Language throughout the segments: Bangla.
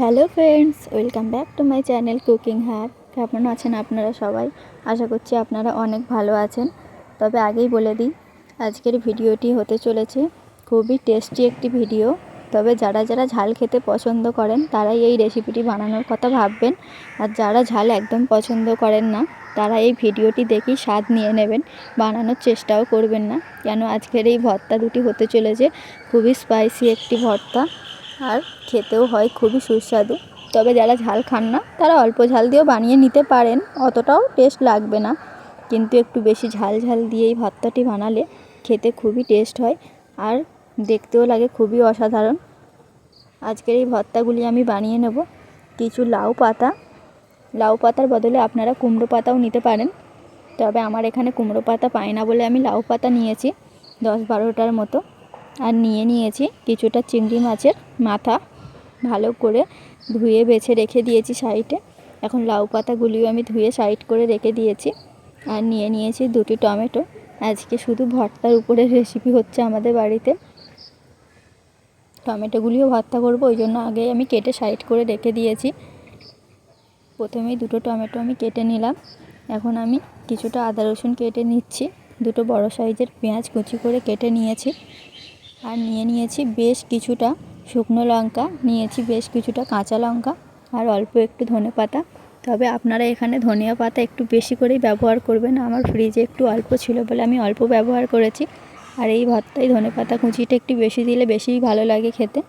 Hello friends, welcome back to my channel cooking হার কেমন আছেন আপনারা সবাই? আশা করছি আপনারা অনেক ভালো আছেন। তবে আগেই বলে দিই, আজকের ভিডিওটি হতে চলেছে খুবই টেস্টি একটি ভিডিও। তবে যারা যারা ঝাল খেতে পছন্দ করেন, তারাই এই রেসিপিটি বানানোর কথা ভাববেন। আর যারা ঝাল একদম পছন্দ করেন না, তারা এই ভিডিওটি দেখেই স্বাদ নিয়ে নেবেন, বানানোর চেষ্টাও করবেন না। কেন আজকের এই ভর্তা দুটি হতে চলেছে, খুবই স্পাইসি একটি ভর্তা। আর খেতেও হয়, খুবই সুস্বাদু। তবে যারা ঝাল খান না, তারা অল্প ঝাল দিয়েও বানিয়ে নিতে পারেন, অতটাও টেস্ট লাগবে না। কিন্তু একটু বেশি ঝাল ঝাল দিয়ে এই ভর্তাটি বানালে খেতে খুবই টেস্ট হয় আর দেখতেও লাগে খুবই অসাধারণ। আজকের এই ভর্তাগুলি আমি বানিয়ে নেব কিছু লাউ পাতা। লাউ পাতার বদলে আপনারা কুমড়ো পাতাও নিতে পারেন। তবে আমার এখানে কুমড়ো পাতা পায় না বলে আমি লাউ পাতা নিয়েছি, দশ বারোটার মতো। আর নিয়ে নিয়েছি কিছুটা চিংড়ি মাছের মাথা ভালো করে ধুয়ে বেছে রেখে দিয়েছি সাইডে। এখন লাউ পাতাগুলিও আমি ধুয়ে সাইড করে রেখে দিয়েছি। আর নিয়ে নিয়েছি দুটি টমেটো। আজকে শুধু ভর্তার উপরে রেসিপি হচ্ছে আমাদের বাড়িতে। টমেটোগুলিও ভর্তা করব, ওই জন্য আগে আমি কেটে সাইড করে রেখে দিয়েছি। প্রথমেই দুটো টমেটো আমি কেটে নিলাম। এখন আমি কিছুটা আদা রসুন কেটে নিচ্ছি। দুটো বড় সাইজের পেঁয়াজ কুচি করে কেটে নিয়েছি। আর নিয়ে নিয়েছি বেশ কিছুটা শুকনো লঙ্কা, নিয়েছি বেশ কিছুটা কাঁচা লঙ্কা আর অল্প একটু ধনে পাতা। তবে আপনারা এখানে ধনিয়া পাতা একটু বেশি করেই ব্যবহার করবেন। আমার ফ্রিজে একটু অল্প ছিল বলে আমি অল্প ব্যবহার করেছি। আর এই ভর্তায় ধনে পাতা কুচিটা একটু বেশি দিলে বেশিই ভালো লাগে খেতে।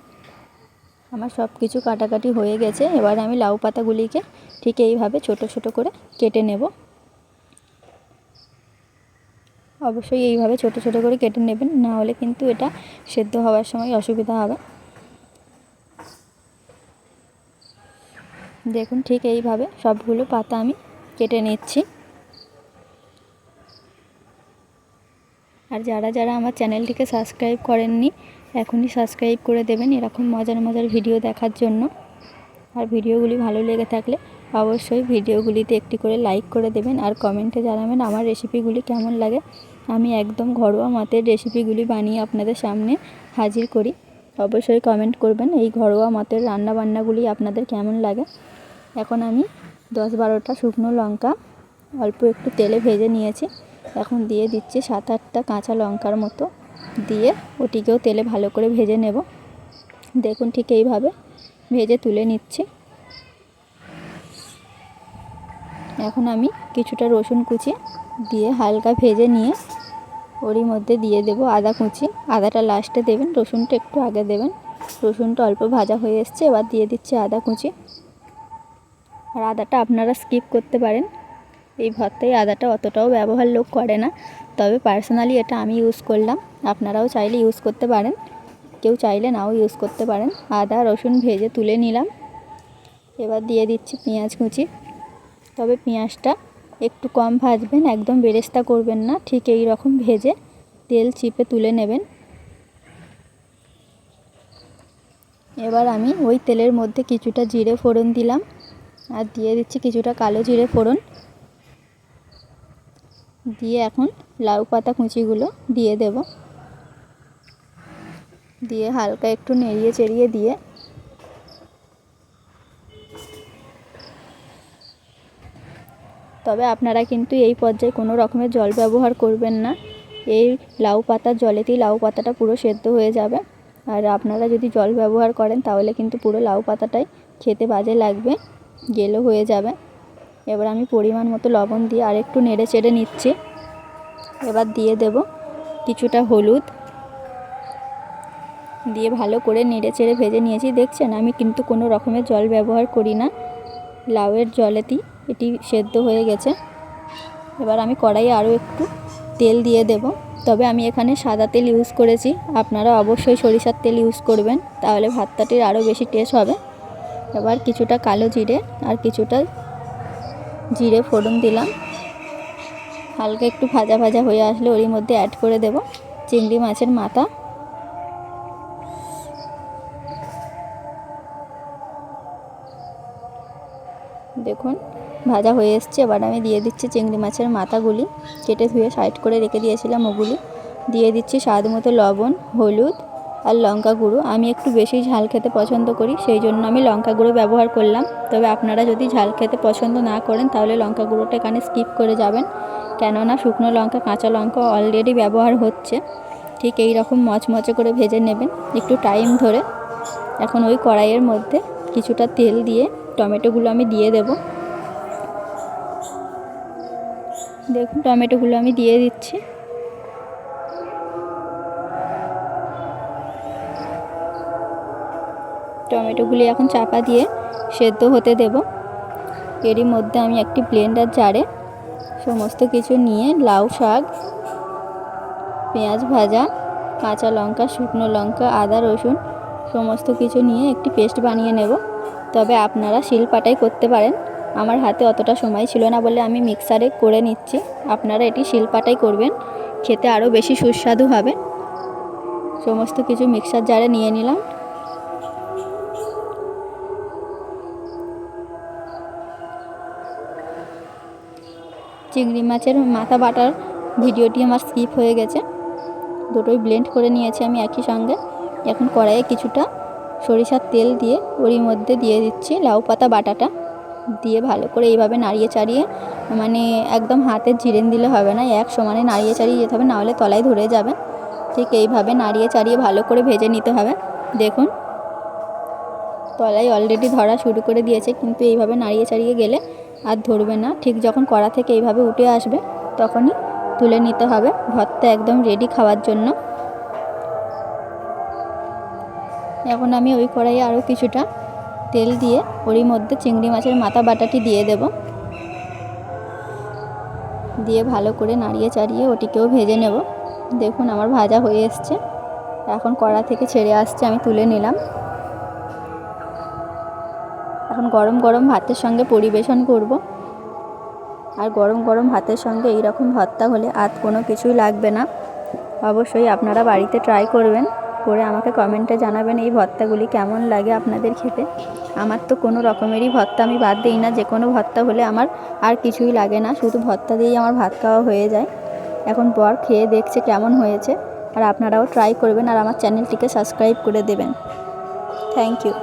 আমার সব কিছু কাটাকাটি হয়ে গেছে। এবার আমি লাউ পাতাগুলিকে ঠিক এইভাবে ছোট ছোট করে কেটে নেব। অবশ্যই এইভাবে ছোট ছোট করে কেটে নেবেন। না হলে কিন্তু এটা সেদ্ধ হওয়ার সময় অসুবিধা হবে। দেখুন ঠিক এইভাবে সবগুলো পাতা আমি কেটে নিচ্ছি। আর যারা যারা আমার চ্যানেলটিকে সাবস্ক্রাইব করেননি, এখনই সাবস্ক্রাইব করে দেবেন এরকম মজার মজার ভিডিও দেখার জন্য। আর ভিডিওগুলি ভালো লেগে থাকলে অবশ্যই ভিডিওগুলিতে একটি করে লাইক করে দেবেন আর কমেন্টে জানাবেন আমার রেসিপিগুলি কেমন লাগে। আমি একদম ঘরোয়া মতের রেসিপিগুলি বানিয়ে আপনাদের সামনে হাজির করি। অবশ্যই কমেন্ট করবেন এই ঘরোয়া মতের রান্নাবান্নাগুলি আপনাদের কেমন লাগে। এখন আমি দশ বারোটা শুকনো লঙ্কা, অল্প একটু তেলে ভেজে নিয়েছি। এখন দিয়ে দিচ্ছি সাত আটটা কাঁচা লঙ্কার মতো। দিয়ে ওটিকেও তেলে ভালো করে ভেজে নেব। দেখুন ঠিক এইভাবে ভেজে তুলে নিচ্ছি। এখন আমি কিছুটা রসুন কুচি দিয়ে হালকা ভেজে নিয়ে ওরই মধ্যে দিয়ে দেব আদা কুচি। আদাটা লাস্টে দেবেন, রসুনটা একটু আগে দেবেন। রসুনটা অল্প ভাজা হয়ে এসছে, এবার দিয়ে দিচ্ছি আদা কুচি। আর আদাটা আপনারা স্কিপ করতে পারেন। এই ভর্তায় আদাটা অতটাও ব্যবহার লোক করে না, তবে পার্সোনালি এটা আমি ইউজ করলাম। আপনারাও চাইলে ইউজ করতে পারেন। কেউ চাইলে নাও ইউজ করতে পারেন। আদা, রসুন ভেজে তুলে নিলাম। এবার দিয়ে দিচ্ছি পেঁয়াজ কুচি। তবে পেঁয়াজটা একটু কম ভাজবেন, একদম বেরেস্তা করবেন না, ঠিক এই রকম ভেজে তেল চিপে তুলে নেবেন। এবার আমি ওই তেলের মধ্যে কিছুটা জিরে ফোড়ন দিলাম আর দিয়ে দিচ্ছি কিছুটা কালো জিরে ফোড়ন। দিয়ে এখন লাউ পাতা কুচিগুলো দিয়ে দেব। দিয়ে হালকা একটু নেড়িয়ে চেড়িয়ে দিয়ে তবে আপনারা কিন্তু এই পর্যায়ে কোনো রকমের জল ব্যবহার করবেন না। এই লাউ পাতার জলেতেই লাউ পাতাটা পুরো সেদ্ধ হয়ে যাবে। আর আপনারা যদি জল ব্যবহার করেন, তাহলে কিন্তু পুরো লাউ পাতাটাই খেতে বাজে লাগবে, গেলো হয়ে যাবে। এবার আমি পরিমাণ মতো লবণ দিয়ে আরেকটু নেড়ে চেড়ে নিচ্ছি। এবার দিয়ে দেব কিছুটা হলুদ। দিয়ে ভালো করে নেড়ে চেড়ে ভেজে নিয়েছি। দেখছেন, আমি কিন্তু কোনো রকমের জল ব্যবহার করি না। লাউয়ের জলেতেই এটি সেদ্ধ হয়ে গেছে। এবার আমি কড়াইয়ে আরও একটু তেল দিয়ে দেব। তবে আমি এখানে সাদা তেল ইউজ করেছি। আপনারা অবশ্যই সরিষার তেল ইউজ করবেন, তাহলে ভাতটাটির আরও বেশি টেস্ট হবে। এবার কিছুটা কালো জিরে আর কিছুটা জিরে ফোড়ন দিলাম। হালকা একটু ভাজা ভাজা হয়ে আসলে ওরই মধ্যে অ্যাড করে দেব। চিংড়ি মাছের মাথা। দেখুন ভাজা হয়ে এসছে। এবার আমি দিয়ে দিচ্ছি চিংড়ি মাছের মাথাগুলি, কেটে ধুয়ে সাইড করে রেখে দিয়েছিলাম ওগুলি। দিয়ে দিচ্ছি স্বাদ মতো লবণ, হলুদ আর লঙ্কা গুঁড়ো। আমি একটু বেশি ঝাল খেতে পছন্দ করি, সেই জন্য আমি লঙ্কা গুঁড়ো ব্যবহার করলাম। তবে আপনারা যদি ঝাল খেতে পছন্দ না করেন, তাহলে লঙ্কা গুঁড়োটা এখানে স্কিপ করে যাবেন। কেননা শুকনো লঙ্কা, কাঁচা লঙ্কা অলরেডি ব্যবহার হচ্ছে। ঠিক এই রকম মচমচে করে ভেজে নেবেন একটু টাইম ধরে। এখন ওই কড়াইয়ের মধ্যে কিছুটা তেল দিয়ে টমেটোগুলো আমি দিয়ে দেব। দেখুন, টমেটোগুলো আমি দিয়ে দিচ্ছি। টমেটোগুলি এখন চাপা দিয়ে সেদ্ধ হতে দেব। এরই মধ্যে আমি একটি ব্লেন্ডার জারে সমস্ত কিছু নিয়ে লাউ শাক, পেঁয়াজ ভাজা, কাঁচা লঙ্কা, শুকনো লঙ্কা, আদা, রসুন সমস্ত কিছু নিয়ে একটি পেস্ট বানিয়ে নেব। তবে আপনারা শিলপাটাই করতে পারেন। আমার হাতে অতটা সময় ছিল না বলে আমি মিক্সারে করে নিচ্ছি। আপনারা এটি শিলপাটাই করবেন, খেতে আরও বেশি সুস্বাদু হবে। সমস্ত কিছু মিক্সার জারে নিয়ে নিলাম। চিংড়ি মাছের মাথা বাটার ভিডিওটি আমার স্কিপ হয়ে গেছে। দুটোই ব্লেন্ড করে নিয়েছি আমি একই সঙ্গে। এখন কড়াইয়ে কিছুটা সরিষার তেল দিয়ে ওরই মধ্যে দিয়ে দিচ্ছি লাউ পাতা বাটাটা। দিয়ে ভালো করে এইভাবে নাড়িয়ে চাড়িয়ে মানে একদম হাতে জিরেন দিলে হবে না, এক সমানে নাড়িয়ে চাড়িয়ে যেতে হবে, নাহলে তলায় ধরে যাবে। ঠিক এইভাবে নাড়িয়ে চাড়িয়ে ভালো করে ভেজে নিতে হবে। দেখুন, তলায় অলরেডি ধরা শুরু করে দিয়েছে, কিন্তু এইভাবে নাড়িয়ে চাড়িয়ে গেলে আর ধরবে না। ঠিক যখন কড়া থেকে এইভাবে উঠে আসবে, তখনই তুলে নিতে হবে। ভর্তা একদম রেডি খাওয়ার জন্য। এখন আমি ওই কড়াইয়ে আরও কিছুটা তেল দিয়ে ওরই মধ্যে চিংড়ি মাছের মাথা বাটাটি দিয়ে দেব। দিয়ে ভালো করে নাড়িয়ে চাড়িয়ে ওটিকেও ভেজে নেব। দেখুন আমার ভাজা হয়ে এসছে। এখন কড়া থেকে ছেড়ে আসছে, আমি তুলে নিলাম। এখন গরম গরম ভাতের সঙ্গে পরিবেশন করব। আর গরম গরম ভাতের সঙ্গে এই রকম ভর্তা হলে আর কোনো কিছুই লাগবে না। অবশ্যই আপনারা বাড়িতে ট্রাই করবেন। করে আমাকে কমেন্টে জানাবেন এই ভর্তাগুলি কেমন লাগে আপনাদের খেতে। আমার তো কোনো রকমেরই ভর্তা আমি বাদ দিই না, যে কোনো ভর্তা হলে আমার আর কিছুই লাগে না, শুধু ভর্তা দিয়েই আমার ভাত খাওয়া হয়ে যায়। এখন বর খেয়ে দেখছে কেমন হয়েছে, আর আপনারাও ট্রাই করবেন আর আমার চ্যানেলটিকে সাবস্ক্রাইব করে দেবেন। Thank you